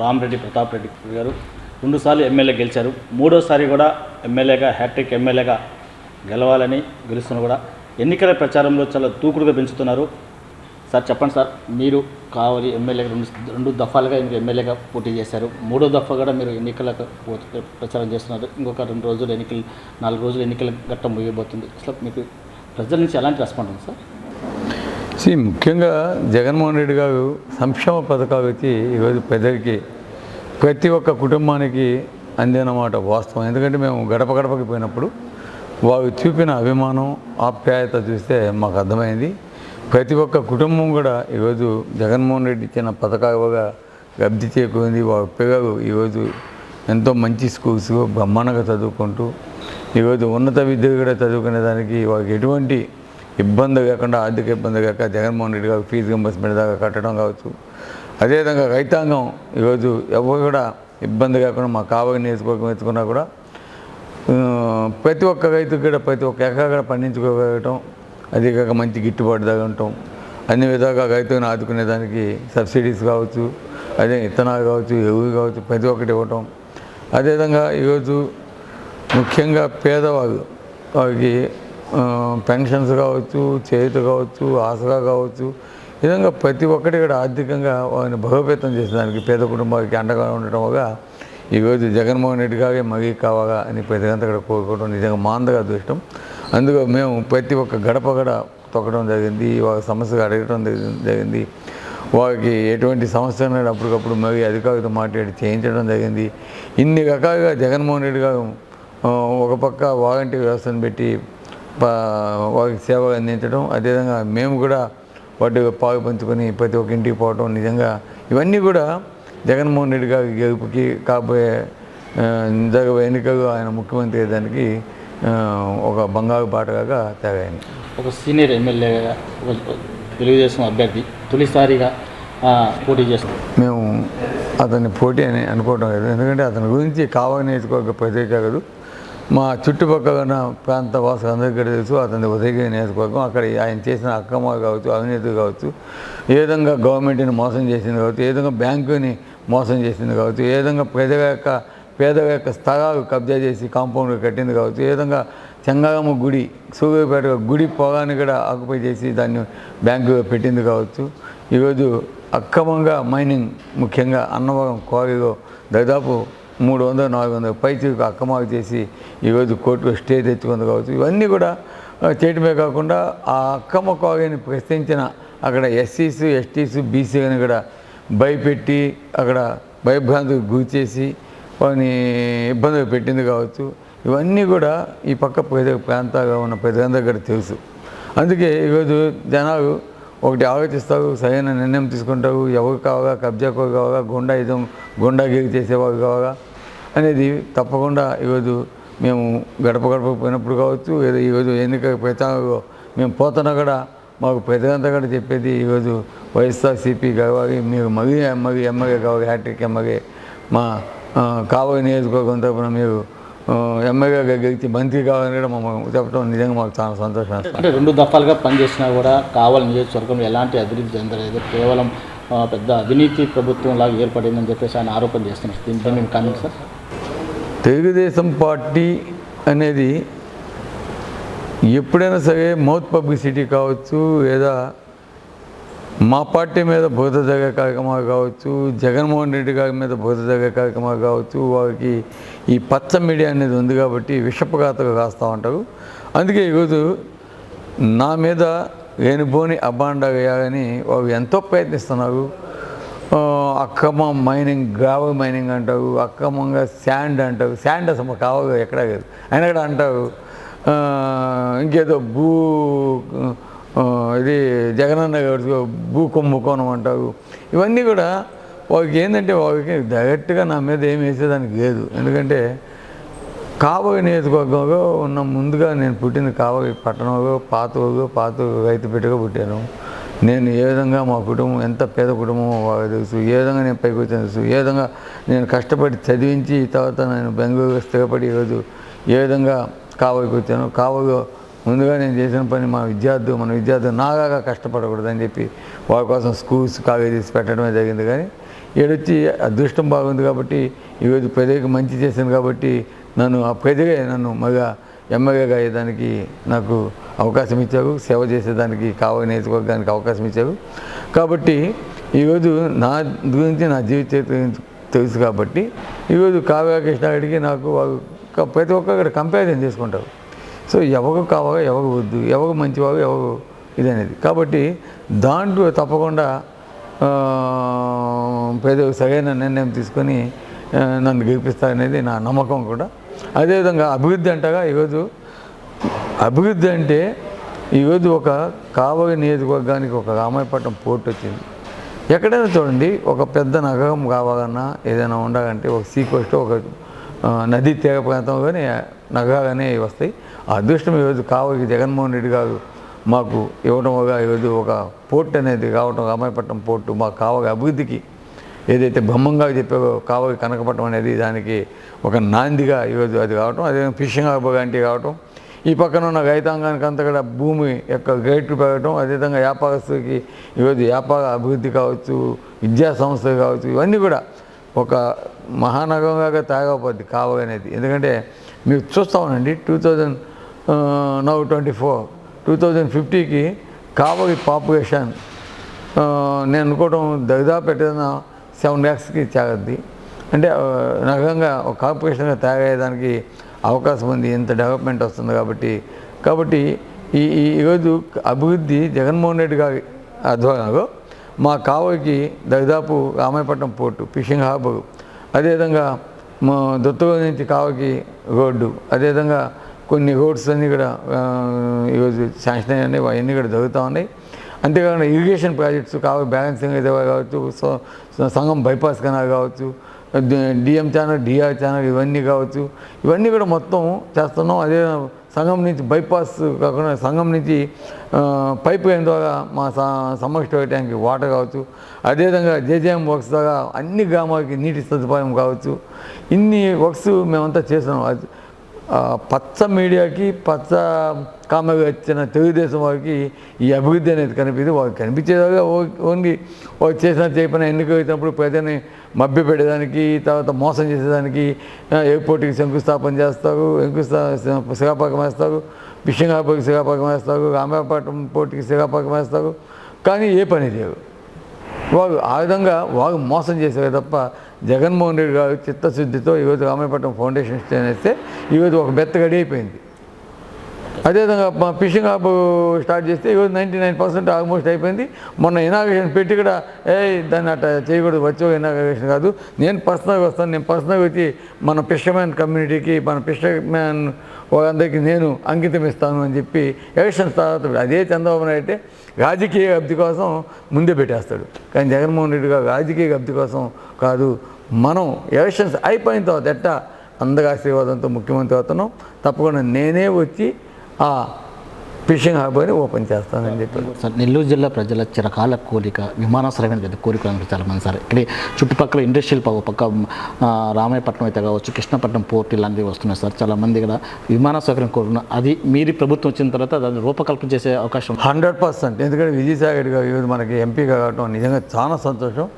రామరెడ్డి ప్రతాప్ రెడ్డి గారు రెండుసార్లు ఎమ్మెల్యే గెలిచారు. మూడోసారి కూడా ఎమ్మెల్యేగా హ్యాట్రిక్ ఎమ్మెల్యేగా గెలవాలని గెలుస్తున్న కూడా ఎన్నికల ప్రచారంలో చాలా దూకుడుగా పెంచుతున్నారు. సార్ చెప్పండి సార్ మీరు కావాలి ఎమ్మెల్యే రెండు రెండు దఫాలుగా మీరు ఎమ్మెల్యేగా పోటీ చేశారు? మూడో దఫా కూడా మీరు ఎన్నికలకు ప్రచారం చేస్తున్నారు. ఇంకొక రెండు రోజులు ఎన్నికలు నాలుగు రోజులు ఎన్నికల ఘట్టం ముగియబోతుంది. అసలు మీకు ప్రజల నుంచి ఎలాంటి రెస్పాండ్ ఉంది సార్? సి ముఖ్యంగా జగన్మోహన్ రెడ్డి గారు సంక్షేమ పథకాలు వచ్చి ఈరోజు పెద్దరికి ప్రతి ఒక్క కుటుంబానికి అందినమాట వాస్తవం. ఎందుకంటే మేము గడప గడపకి పోయినప్పుడు వారు చూపిన అభిమానం ఆప్యాయత చూస్తే మాకు అర్థమైంది. ప్రతి ఒక్క కుటుంబం కూడా ఈరోజు జగన్మోహన్ రెడ్డి ఇచ్చిన పథకాలుగా లబ్ధి చేకూరింది. వారి పిల్లలు ఈరోజు ఎంతో మంచి స్కూల్స్ బ్రహ్మాండంగా చదువుకుంటూ ఈరోజు ఉన్నత విద్య కూడా చదువుకునే దానికి వారికి ఎటువంటి ఇబ్బంది కాకుండా ఆర్థిక ఇబ్బంది కాక జగన్మోహన్ రెడ్డి గారు ఫీజు రింబర్స్మెంట్ దాకా కట్టడం కావచ్చు. అదేవిధంగా రైతాంగం ఈరోజు ఎవరు కూడా ఇబ్బంది కాకుండా మా కావలి నియోజకవర్గం ఎత్తుకున్నా కూడా ప్రతి ఒక్క రైతుకు కూడా ప్రతి ఒక్క ఎకరా కూడా పండించుకోగలగటం అదే కాక మంచి గిట్టుబాటు ధర ఉండటం అన్ని విధాలుగా రైతులను ఆదుకునే దానికి సబ్సిడీస్ కావచ్చు అదే విత్తనాలు కావచ్చు ఎరువు కావచ్చు ప్రతి ఒక్కటి ఇవ్వటం. అదేవిధంగా ఈరోజు ముఖ్యంగా పేదవాళ్ళు వారికి పెన్షన్స్ కావచ్చు చేతి కావచ్చు ఆసరా కావచ్చు. ఈ విధంగా ప్రతి ఒక్కటి కూడా ఆర్థికంగా వారిని బలోపేతం చేసేదానికి పేద కుటుంబానికి అండగా ఉండటం వల్ల ఈరోజు జగన్మోహన్ రెడ్డి కావే మరీ కావగా అని ప్రతిదంతా కూడా కోరుకోవడం నిజంగా మా అందగా అదృష్టం. అందులో మేము ప్రతి ఒక్క గడప గడ తొక్కడం జరిగింది వారి సమస్యగా అడగడం జరిగింది వారికి ఎటువంటి సమస్య అనేది అప్పటికప్పుడు మరి అధికారులతో మాట్లాడి చేయించడం జరిగింది. ఇన్ని రకాలుగా జగన్మోహన్ రెడ్డి గారు ఒక పక్క వాలంటీర్ వ్యవస్థను పెట్టి వారికి సేవలు అందించడం అదేవిధంగా మేము కూడా వాటి పాలు పంచుకొని ప్రతి ఒక్క ఇంటికి పోవడం నిజంగా ఇవన్నీ కూడా జగన్మోహన్ రెడ్డి గారి గెలుపుకి కాబోయే ఆ, జరగబోయే ఎన్నికలు ఆయన ముఖ్యమంత్రి అయ్యేదానికి ఆ, ఒక బంగారు బాటగా తేగాయని ఒక సీనియర్ ఎమ్మెల్యేగా ఒక తెలుగుదేశం అభ్యర్థి తొలిసారిగా పోటీ చేస్తున్నారు మేము అతన్ని పోటీ అని అనుకోవడం లేదు. ఎందుకంటే అతని గురించి కావాలి నియోజకవర్గ ప్రత్యేక కాదు. మా చుట్టుపక్కల ఉన్న ప్రాంత వాసులు అందరికీ తెలుసు అతని ఉదయగిరి నియోజకవర్గం. అక్కడ ఆయన చేసిన అక్రమాలు కావచ్చు అవినీతి కావచ్చు ఏ విధంగా గవర్నమెంట్ని మోసం చేసింది కావచ్చు ఏ విధంగా బ్యాంకుని మోసం చేసింది కావచ్చు ఏ విధంగా ప్రజల యొక్క పేదల యొక్క స్థలాలు కబ్జా చేసి కాంపౌండ్ కట్టింది కావచ్చు ఏ విధంగా చెంగారమ్మ గుడి సూర్యాపేట గుడి పొగాన్ని కూడా ఆక్యుపై చేసి దాన్ని బ్యాంకు పెట్టింది కావచ్చు. ఈరోజు అక్రమంగా మైనింగ్ ముఖ్యంగా అన్నవరం క్వారీలో దాదాపు మూడు వందలు నాలుగు వందల పైచికి అక్కమాకు చేసి ఈరోజు కోర్టులో స్టే తెచ్చుకుంది కావచ్చు ఇవన్నీ కూడా చేయటమే కాకుండా ఆ అక్కమ్మ క్వారీని ప్రశ్నించిన అక్కడ ఎస్సీస్ ఎస్టీస్ అని కూడా భయపెట్టి అక్కడ భయభ్రాంతికి గురి చేసి వారిని ఇబ్బందులు పెట్టింది కావచ్చు. ఇవన్నీ కూడా ఈ పక్క ప్రజ ప్రాంతాల్లో ఉన్న ప్రజలందరికీ కూడా తెలుసు. అందుకే ఈరోజు జనాలు ఒకటి ఆలోచిస్తారు సరైన నిర్ణయం తీసుకుంటారు ఎవరు కావాలా కబ్జాకు కావాలా ఇదం గుండాగిరి చేసేవారు కావాలా అనేది తప్పకుండా ఈరోజు మేము గడప గడప పోయినప్పుడు కావచ్చు ఏదో ఈరోజు ఎన్నిక ప్రచారంలో మేము పోతున్నా కూడా మాకు పెద్దగంతా కూడా చెప్పేది ఈరోజు వైఎస్ఆర్సీపీ కావాలి మీరు మరీ ఎమ్మగి ఎమ్మగే కావాలి హ్యాట్రిక్ ఎమ్మగే మా కావలి నియోజకవర్గం తరఫున మీరు ఎమ్మెల్యేగా గెలిచి మంత్రి కావాలని కూడా మమ్మల్ని చెప్పడం నిజంగా మాకు చాలా సంతోషం అంటే రెండు దఫాలుగా పనిచేసినా కూడా కావాలి నియోజకవర్గంలో ఎలాంటి అభివృద్ధి చెందలేదు కేవలం పెద్ద అవినీతి ప్రభుత్వం లాగా ఏర్పడిందని చెప్పేసి ఆయన ఆరోపణ చేస్తున్నారు. దీనిపై మేము కామెంట్ సార్? తెలుగుదేశం పార్టీ అనేది ఎప్పుడైనా సరే మౌత్ పబ్లిసిటీ కావచ్చు లేదా మా పార్టీ మీద బోధ జరిగే కార్యక్రమాలు కావచ్చు జగన్మోహన్ రెడ్డి గారి మీద బోధ జరిగే కార్యక్రమాలు కావచ్చు వారికి ఈ పచ్చ మీడియా అనేది ఉంది కాబట్టి విషపఘాతగా రాస్తూ ఉంటారు. అందుకే ఈరోజు నా మీద లేనిపోని అబ్బాండ వేయాలని వారు ఎంతో ప్రయత్నిస్తున్నారు. అక్రమ మైనింగ్ గ్రావల్ మైనింగ్ అంటారు అక్రమంగా శాండ్ అంటారు. శాండ్ అసలు కావాలి ఎక్కడ లేదు. అయినా కూడా అంటారు ఇంకేదో భూ ఇది జగనన్న గారి భూ కుంభకోణం అంటారు. ఇవన్నీ కూడా వాళ్ళకి ఏంటంటే వాళ్ళకి డైరెక్ట్గా నా మీద ఏం వేసేదానికి లేదు. ఎందుకంటే కావగ నియోజకవర్గంలో ఉన్న ముందుగా నేను పుట్టింది కావగ పట్టణంలో పాత పాత రైతు బిడ్డగా పుట్టాను. నేను ఏ విధంగా మా కుటుంబం ఎంత పేద కుటుంబమో వాళ్ళకి తెలుసు ఏ విధంగా నేను పైకి వచ్చాను తెలుసు ఏ విధంగా నేను కష్టపడి చదివించి తర్వాత నేను బెంగళూరు స్థిరపడి ఈరోజు ఏ విధంగా కావలికి వచ్చాను కావలిలో ముందుగా నేను చేసిన పని మా విద్యార్థులు మన విద్యార్థులు నాగా కష్టపడకూడదని చెప్పి వాళ్ళ కోసం స్కూల్స్ కాలేజెస్ పెట్టడమే జరిగింది. కానీ ఈడొచ్చి అదృష్టం బాగుంది కాబట్టి ఈరోజు ప్రజలకు మంచి చేశాను కాబట్టి నన్ను ఆ ప్రజలే నన్ను మగా ఎమ్మెల్యేగా అయ్యేదానికి నాకు అవకాశం ఇచ్చారు. సేవ చేసేదానికి కావాలి నేర్చుకోవడానికి అవకాశం ఇచ్చారు. కాబట్టి ఈరోజు నా గురించి నా జీవిత చరిత్ర తెలుసు కాబట్టి ఈరోజు కావ్య అడిగి నాకు ప్రతి ఒక్కరు కంపారిజన్ చేసుకుంటారు. సో ఎవరు కావగా ఎవరు వద్దు ఎవరు మంచివాగు ఎవరు ఇదనేది కాబట్టి దాంట్లో తప్పకుండా ఆ, ప్రజలు సరైన నిర్ణయం తీసుకొని నన్ను గెలిపిస్తారనేది నా నమ్మకం కూడా. అదేవిధంగా అభివృద్ధి అంటగా ఈరోజు అభివృద్ధి అంటే ఈరోజు ఒక కావలి నియోజకవర్గానికి ఒక రామాయపట్నం పోర్ట్ వచ్చింది. ఎక్కడైనా చూడండి ఒక పెద్ద నగరం కావాలన్నా ఏదైనా ఉండాలంటే ఒక సీ కోస్ట్ ఒక నదీ తీర ప్రాంతంలోనే నగరాలనే వస్తాయి. ఆ అదృష్టం ఈరోజు కావలికి జగన్మోహన్ రెడ్డి గారు మాకు ఇవ్వడం ఈరోజు ఒక పోర్ట్ అనేది రావడం రామాయపట్నం పోర్టు మా కావలి అభివృద్ధికి ఏదైతే బ్రహ్మంగా చెప్పారో కావలి కనకపట్నం అనేది దానికి ఒక నాందిగా ఈరోజు అది కావటం అదే ఫిషింగ్ హార్బర్ లాంటివి కావటం ఈ పక్కన ఉన్న రైతాంగానికి అంతా కూడా భూమి యొక్క రేట్లు పెరగటం అదేవిధంగా వ్యాపారస్తులకి ఈరోజు వ్యాపార అభివృద్ధి కావచ్చు విద్యా సంస్థలు కావచ్చు ఇవన్నీ కూడా ఒక మహానగరంగా తాగకపోద్ది కావలి అనేది. ఎందుకంటే మీరు చూస్తామండి two thousand now twenty four two thousand ఫిఫ్టీకి కావలి పాపులేషన్. నేను అనుకోవడం దాదాపు పెట్టిన సెవెన్ ల్యాక్స్కి చేరద్ది అంటే నగరంగా ఒక కార్పొరేషన్గా తయారయ్యేదానికి అవకాశం ఉంది ఇంత డెవలప్మెంట్ వస్తుంది కాబట్టి. కాబట్టి ఈ ఈ ఈరోజు అభివృద్ధి జగన్మోహన్ రెడ్డి గారి ఆధ్వర్యంలో మా కావలికి దాదాపు రామాయపట్నం పోర్టు ఫిషింగ్ హార్బర్ అదేవిధంగా మా దొత్తగూడ నుంచి కావకి రోడ్డు అదేవిధంగా కొన్ని రోడ్స్ అన్నీ కూడా ఈరోజు శాంక్షన్ అయ్యాయి అవన్నీ కూడా జరుగుతూ ఉన్నాయి. అంతేకాకుండా ఇరిగేషన్ ప్రాజెక్ట్స్ కావాలి బ్యాలెన్సింగ్ అయితే కావచ్చు సో సంఘం బైపాస్ కెనాల్ కావచ్చు డిఎం ఛానల్ డిఆర్ ఛానల్ ఇవన్నీ కావచ్చు. ఇవన్నీ కూడా మొత్తం చేస్తున్నాం. అదే సంఘం నుంచి బైపాస్ కాకుండా సంఘం నుంచి పైప్ లైన్ ద్వారా మా స- సమష్టి టైంకి వాటర్ కావచ్చు. అదేవిధంగా జేజేఎం వర్క్స్ ద్వారా అన్ని గ్రామాలకి నీటి సదుపాయం కావచ్చు. ఇన్ని వర్క్స్ మేమంతా చేస్తున్నాం. పచ్చ మీడియాకి పచ్చ కామెగా వచ్చిన తెలుగుదేశం వారికి ఈ అభివృద్ధి అనేది కనిపించింది వారికి కనిపించేదాకా ఓ- ఓన్లీ వారు చేసిన చేయపైన ఎన్నిక వచ్చినప్పుడు ప్రజల్ని మభ్యపెట్టేదానికి తర్వాత మోసం చేసేదానికి ఎయిర్పోర్ట్కి శంకుస్థాపన చేస్తారు శంకుస్థా శిలాపాకం వేస్తారు ఫిషింగ్ హార్బర్కి వేస్తారు రామాయపట్నం పోర్టుకి శిలాపాకం వేస్తారు. కానీ ఏ పని చేయరు వారు ఆ విధంగా వారు మోసం చేసేవే తప్ప జగన్మోహన్ రెడ్డి గారు చిత్తశుద్ధితో ఈరోజు రామాయపట్నం ఫౌండేషన్ స్టేన్ ఈరోజు ఒక బెత్త గడి అయిపోయింది. అదేవిధంగా మా ఫిషింగ్ హాబ్ స్టార్ట్ చేస్తే ఈరోజు నైంటీ నైన్ పర్సెంట్ ఆల్మోస్ట్ అయిపోయింది. మొన్న ఇనాగ్రేషన్ పెట్టి కూడా ఏ దాన్ని అట్లా చేయకూడదు వచ్చే ఇనాగ్రేషన్ కాదు. నేను పర్సనల్గా వస్తాను నేను పర్సనల్గా వచ్చి మన ఫిషర్మ్యాన్ కమ్యూనిటీకి మన ఫిషర్మ్యాన్ వాళ్ళందరికీ నేను అంకితం ఇస్తాను అని చెప్పి ఎలక్షన్స్ తర్వాత అదే చంద్రబాబు నాయుడు అయితే రాజకీయ అభివృద్ధి కోసం ముందే పెట్టేస్తాడు. కానీ జగన్మోహన్ రెడ్డి గారు రాజకీయ అభివృద్ధి కోసం కాదు మనం ఎలక్షన్స్ అయిపోయిన తర్వాత ఎట్టా అందరి ఆశీర్వాదంతో ముఖ్యమంత్రి అవుతున్నాం. తప్పకుండా నేనే వచ్చి ఆ ఫిషింగ్ హార్బర్ని ఓపెన్ చేస్తానని చెప్పారు. సార్ నెల్లూరు జిల్లా ప్రజల చిరకాల కోరిక విమానాశ్రయం పెద్ద కోరిక అనుకుంటే చాలా మంది సార్. ఇక్కడ చుట్టుపక్కల ఇండస్ట్రియల్ పక్క రామాయపట్నం అయితే కావచ్చు కృష్ణపట్నం పోర్ట్ ఇలాంటివి వస్తున్నాయి సార్. చాలా మంది ఇక్కడ విమాన సౌకర్యం కోరుకున్నారు అది మీరి ప్రభుత్వం వచ్చిన తర్వాత దాన్ని రూపకల్పన చేసే అవకాశం హండ్రెడ్ పర్సెంట్. ఎందుకంటే విజయసాయి రెడ్డి గారు మనకి ఎంపీగా కావటం నిజంగా చాలా సంతోషం.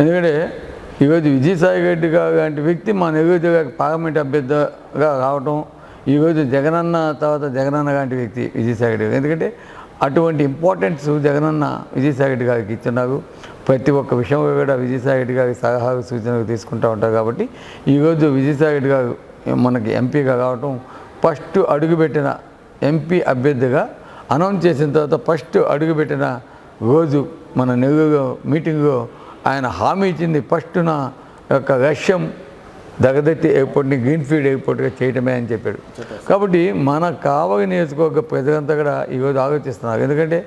ఎందుకంటే ఈరోజు విజయసాయి రెడ్డి గారు లాంటి వ్యక్తి మా నెల్లూరు పార్లమెంట్ అభ్యర్థిగా రావటం ఈరోజు జగనన్న తర్వాత జగనన్న లాంటి వ్యక్తి విజయసాయి రెడ్డి గారు. ఎందుకంటే అటువంటి ఇంపార్టెన్స్ జగనన్న విజయసాయి రెడ్డి గారికి ఇచ్చినారు. ప్రతి ఒక్క విషయంలో కూడా విజయసాయి రెడ్డి గారి సలహాలు సూచనలు తీసుకుంటూ ఉంటారు కాబట్టి ఈరోజు విజయసాయి రెడ్డి గారు మనకి ఎంపీగా కావటం ఫస్ట్ అడుగుపెట్టిన ఎంపీ అభ్యర్థిగా అనౌన్స్ చేసిన తర్వాత ఫస్ట్ అడుగుపెట్టిన రోజు మన నెల్లూరు మీటింగ్లో ఆయన హామీ ఇచ్చింది ఫస్ట్ నా యొక్క లక్ష్యం దగదత్తి ఎయిర్పోర్ట్ని గ్రీన్ఫీల్డ్ ఎయిర్పోర్ట్గా చేయటమే అని చెప్పాడు. కాబట్టి మన కావలి నియోజకవర్గ ప్రజలంతా కూడా ఈరోజు ఆలోచిస్తున్నారు. ఎందుకంటే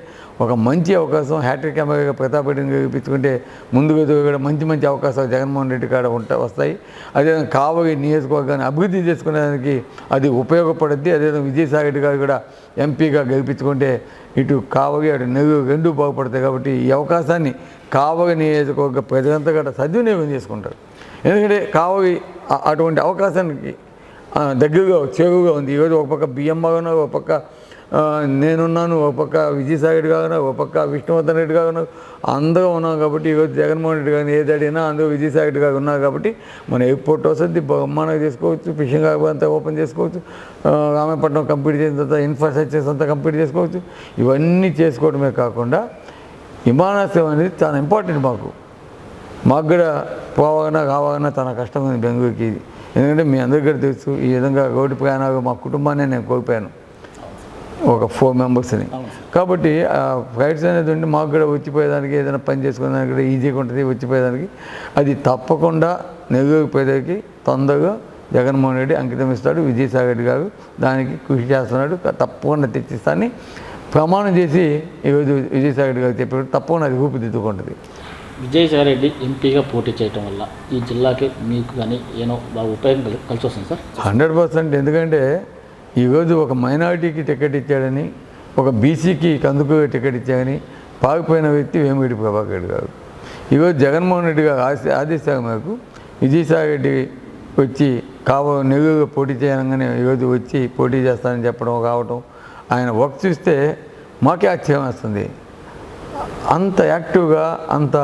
ఒక మంచి అవకాశం హ్యాట్రిక్ కెమెరా ప్రతాప్ రెడ్డిని గెలిపించుకుంటే ముందుగా కూడా మంచి మంచి అవకాశాలు జగన్మోహన్ రెడ్డి కాడ ఉంటా వస్తాయి. అదేవిధంగా కావలి నియోజకవర్గాన్ని అభివృద్ధి చేసుకునేదానికి అది ఉపయోగపడుద్ది. అదేవిధంగా విజయసాయి రెడ్డి గారు కూడా ఎంపీగా గెలిపించుకుంటే ఇటు కావగి అటు నెల్లూరు రెండు బాగుపడతాయి కాబట్టి ఈ అవకాశాన్ని కావగి నియోజకవర్గ ప్రజలంతా కూడా సద్వినియోగం చేసుకుంటారు. ఎందుకంటే కావగి అటువంటి అవకాశానికి దగ్గరగా చేరువుగా ఉంది. ఈరోజు ఒక పక్క బియ్యం బాగున్నా ఒక పక్క నేనున్నాను ఒక పక్క విజయసాగర్ రెడ్డి కాకుండా ఒక పక్క విష్ణువర్ధన్ రెడ్డి కాకుండా అందరూ ఉన్నాం కాబట్టి ఈరోజు జగన్మోహన్ రెడ్డి గారిని ఏది అడిగినా అందరూ విజయసాగర్ రెడ్డి గారు ఉన్నారు కాబట్టి మన ఎయిర్పోర్ట్ వసతి బహుమానం చేసుకోవచ్చు ఫిషింగ్ హార్బర్ అంతా ఓపెన్ చేసుకోవచ్చు రామాయపట్నం రామపట్నం కంప్లీట్ చేసిన తర్వాత ఇన్ఫ్రాస్ట్రక్చర్స్ అంతా కంప్లీట్ చేసుకోవచ్చు. ఇవన్నీ చేసుకోవడమే కాకుండా విమానాశ్రయం అనేది చాలా ఇంపార్టెంట్ మాకు. మాకు కూడా పోవాలన్నా కావాలన్నా చాలా కష్టం ఉంది బెంగళూరుకి ఎందుకంటే మీ అందరికీ తెలుసు ఈ విధంగా రోడ్డు ప్రయాణాలు మా కుటుంబాన్ని నేను కోల్పోయాను. ఒక ఫోర్ మెంబర్స్ని. కాబట్టి ఆ ఫ్లైట్స్ అనేది ఉండి మాకు కూడా వచ్చిపోయేదానికి ఏదైనా పని చేసుకునేదానికి కూడా ఈజీగా ఉంటుంది వచ్చిపోయేదానికి అది తప్పకుండా ప్రజలకి తొందరగా జగన్మోహన్ రెడ్డి అంకితం ఇస్తాడు విజయసాయి రెడ్డి గారు దానికి కృషి చేస్తున్నాడు తప్పకుండా తెచ్చిస్తానని ప్రమాణం చేసి ఈరోజు విజయసాయి రెడ్డి గారు చెప్పాడు తప్పకుండా అది రూపుదిద్దుకుంటుంది విజయసాయి రెడ్డి ఎంపీగా పోటీ చేయటం వల్ల ఈ జిల్లాకి మీకు కానీ ఏనో బాగా ఉపయోగం కలి- కలిసి వస్తుంది సార్? Hundred percent. ఎందుకంటే ఈరోజు ఒక మైనారిటీకి టికెట్ ఇచ్చాడని ఒక బీసీకి కందుకు టికెట్ ఇచ్చాడని పాగిపోయిన వ్యక్తి వేమిరెడ్డి ప్రభాకర్ రెడ్డి గారు. ఈరోజు జగన్మోహన్ రెడ్డి గారు ఆశ ఆదేశాల మేరకు విజయసాయి రెడ్డి వచ్చి కావ నెల్లూరుగా పోటీ చేయగానే ఈరోజు వచ్చి పోటీ చేస్తానని చెప్పడం కావటం ఆయన వర్క్ చూస్తే మాకే ఆశ్చర్యం వస్తుంది. అంత యాక్టివ్గా అంత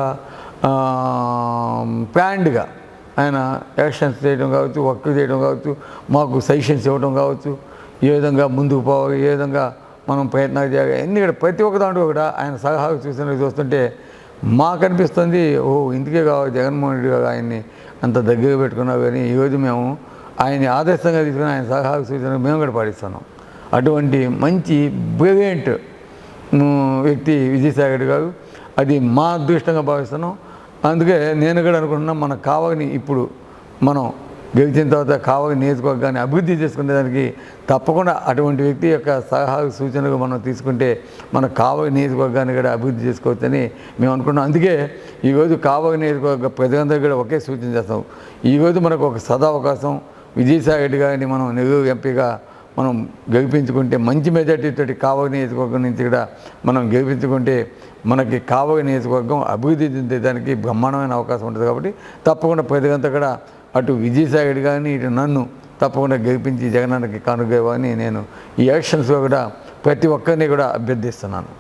ప్లాండ్గా ఆయన యాక్షన్స్ చేయడం కావచ్చు వర్క్ చేయడం కావచ్చు మాకు సజెషన్స్ ఇవ్వడం కావచ్చు ఏ విధంగా ముందుకు పోవాలి ఏ విధంగా మనం ప్రయత్నాలు చేయాలి అన్ని ప్రతి ఒక్క దాంట్లో కూడా ఆయన సలహాలు చూసిన చూస్తుంటే మాకు అనిపిస్తుంది ఓ ఇందుకే కావాలి జగన్మోహన్ రెడ్డి గారు ఆయన్ని అంత దగ్గర పెట్టుకున్నా కానీ ఈరోజు మేము ఆయన్ని ఆదర్శంగా తీసుకుని ఆయన సలహాలు సూచనలు మేము కూడా పాటిస్తున్నాం. అటువంటి మంచి బ్రిలియంట్ వ్యక్తి విజయసాగర్ రెడ్డి గారు అది మా అదృష్టంగా భావిస్తున్నాం. అందుకే నేను కూడా అనుకుంటున్నా మనకు కావాలని ఇప్పుడు మనం గెలిచిన తర్వాత కావాలి నియోజకవర్గాన్ని అభివృద్ధి చేసుకునేదానికి తప్పకుండా అటువంటి వ్యక్తి యొక్క సలహా సూచనలు మనం తీసుకుంటే మన కావలి నియోజకవర్గాన్ని కూడా అభివృద్ధి చేసుకోవచ్చని మేము అనుకున్నాం అందుకే ఈరోజు కావలి నియోజకవర్గ ప్రజలందరూ కూడా ఒకే సూచన చేస్తాం. ఈరోజు మనకు ఒక సదావకాశం విజయసాయి రెడ్డి గారిని మనం నెల్లూరు ఎంపీగా మనం గెలిపించుకుంటే మంచి మెజార్టీతో కావగ నియోజకవర్గం నుంచి కూడా మనం గెలిపించుకుంటే మనకి కావగ నియోజకవర్గం అభివృద్ధి చెందేదానికి బ్రహ్మాండమైన అవకాశం ఉంటుంది కాబట్టి తప్పకుండా ప్రజలంతా కూడా అటు విజయసాగర్ కానీ ఇటు నన్ను తప్పకుండా గెలిపించి జగనానికి కానుగేవని నేను ఈ ఎలక్షన్స్లో కూడా ప్రతి ఒక్కరిని కూడా అభ్యర్థిస్తున్నాను.